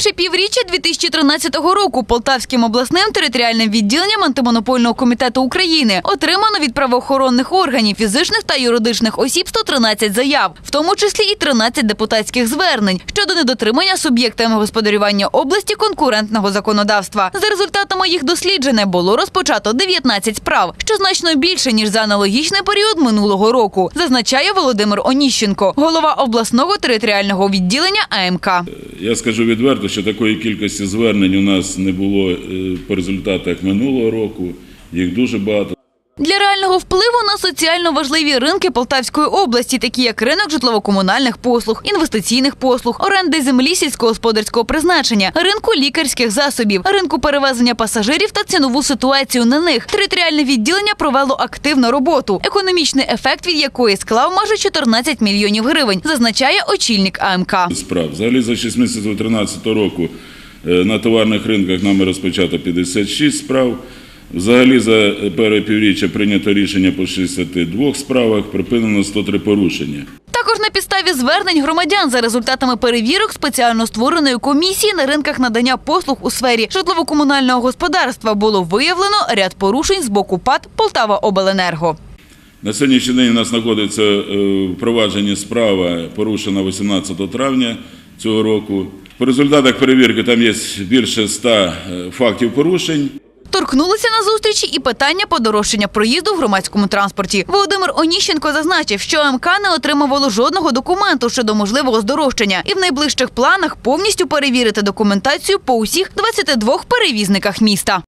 перше півріччя 2013 року Полтавським обласним територіальним відділенням антимонопольного комітету України отримано від правоохоронних органів фізичних та юридичних осіб 113 заяв, в тому числі і 13 депутатських звернень щодо недотримання суб'єктами господарювання області конкурентного законодавства. За результатами їх дослідження було розпочато 19 справ, що значно більше ніж за аналогічний період минулого року, зазначає Володимир Оніщенко, голова обласного територіального відділення АМК. Я скажу відверто, що такої кількості звернень у нас не було е, по результатах минулого року. Їх дуже багато. Для реального впливу на соціально важливі ринки Полтавської області, такі як ринок житлово-комунальних послуг, інвестиційних послуг, оренди землі сільськогосподарського призначення, ринку лікарських засобів, ринку перевезення пасажирів та цінову ситуацію на них. Територіальне відділення провело активну роботу, економічний ефект від якої склав майже 14 мільйонів гривень, зазначає очільник АМК. справ. Взагалі за 6 місяців 2013 року е, на товарних ринках нами розпочато 56 справ. Взагалі за перше півріччя прийнято рішення по 62 справах, припинено 103 порушення. Також на підставі звернень громадян за результатами перевірок спеціально створеної комісії на ринках надання послуг у сфері житлово-комунального господарства було виявлено ряд порушень з боку ПАД Полтава Обленерго. На сьогоднішній день у нас знаходиться е, в провадженні справа, порушена 18 травня цього року. По результатах перевірки там є більше 100 е, фактів порушень. Торкнулися на зустрічі і питання подорожчання проїзду в громадському транспорті. Володимир Оніщенко зазначив, що МК не отримувало жодного документу щодо можливого здорожчання і в найближчих планах повністю перевірити документацію по усіх 22 перевізниках міста.